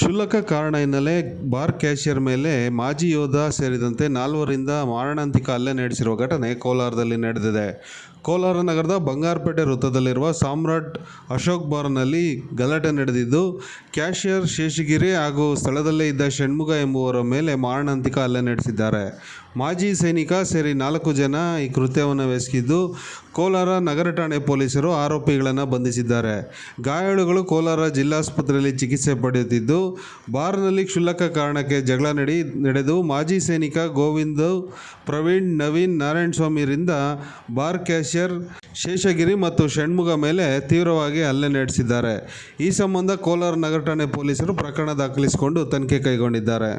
ಕ್ಷುಲ್ಲಕ ಕಾರಣ ಹಿನ್ನೆಲೆ ಬಾರ್ ಕ್ಯಾಷಿಯರ್ ಮೇಲೆ ಮಾಜಿ ಯೋಧ ಸೇರಿದಂತೆ ನಾಲ್ವರಿಂದ ಮಾರಣಾಂತಿಕ ಹಲ್ಲೆ ನಡೆಸಿರುವ ಘಟನೆ ಕೋಲಾರದಲ್ಲಿ ನಡೆದಿದೆ. ಕೋಲಾರ ನಗರದ ಬಂಗಾರಪೇಟೆ ವೃತ್ತದಲ್ಲಿರುವ ಸಾಮ್ರಾಟ್ ಅಶೋಕ್ ಬಾರ್ನಲ್ಲಿ ಗಲಾಟೆ ನಡೆದಿದ್ದು ಕ್ಯಾಷಿಯರ್ ಶೇಷಗಿರಿ ಹಾಗೂ ಸ್ಥಳದಲ್ಲೇ ಇದ್ದ ಷಣ್ಮುಗ ಎಂಬುವರ ಮೇಲೆ ಮಾರಣಾಂತಿಕ ಹಲ್ಲೆ ನಡೆಸಿದ್ದಾರೆ. ಮಾಜಿ ಸೈನಿಕ ಸೇರಿ ನಾಲ್ಕು ಜನ ಈ ಕೃತ್ಯವನ್ನು ಎಸಗಿದ್ದು ಕೋಲಾರ ನಗರ ಠಾಣೆ ಪೊಲೀಸರು ಆರೋಪಿಗಳನ್ನು ಬಂಧಿಸಿದ್ದಾರೆ. ಗಾಯಾಳುಗಳು ಕೋಲಾರ ಜಿಲ್ಲಾಸ್ಪತ್ರೆಯಲ್ಲಿ ಚಿಕಿತ್ಸೆ ಪಡೆಯುತ್ತಿದ್ದು, ಬಾರ್ನಲ್ಲಿ ಕ್ಷುಲ್ಲಕ ಕಾರಣಕ್ಕೆ ಜಗಳ ನಡಿ, ನಡೆದು ಮಾಜಿ ಸೈನಿಕ ಗೋವಿಂದ್, ಪ್ರವೀಣ್, ನವೀನ್, ನಾರಾಯಣ ಸ್ವಾಮಿರಿಂದ ಬಾರ್ ಕ್ಯಾಶಿಯರ್ ಶೇಷಗಿರಿ ಮತ್ತು ಷಣ್ಮುಗ ಮೇಲೆ ತೀವ್ರವಾಗಿ ಹಲ್ಲೆ ನಡೆಸಿದ್ದಾರೆ. ಈ ಸಂಬಂಧ ಕೋಲಾರ ನಗರ ಠಾಣೆ ಪೊಲೀಸರು ಪ್ರಕರಣ ದಾಖಲಿಸಿಕೊಂಡು ತನಿಖೆ ಕೈಗೊಂಡಿದ್ದಾರೆ.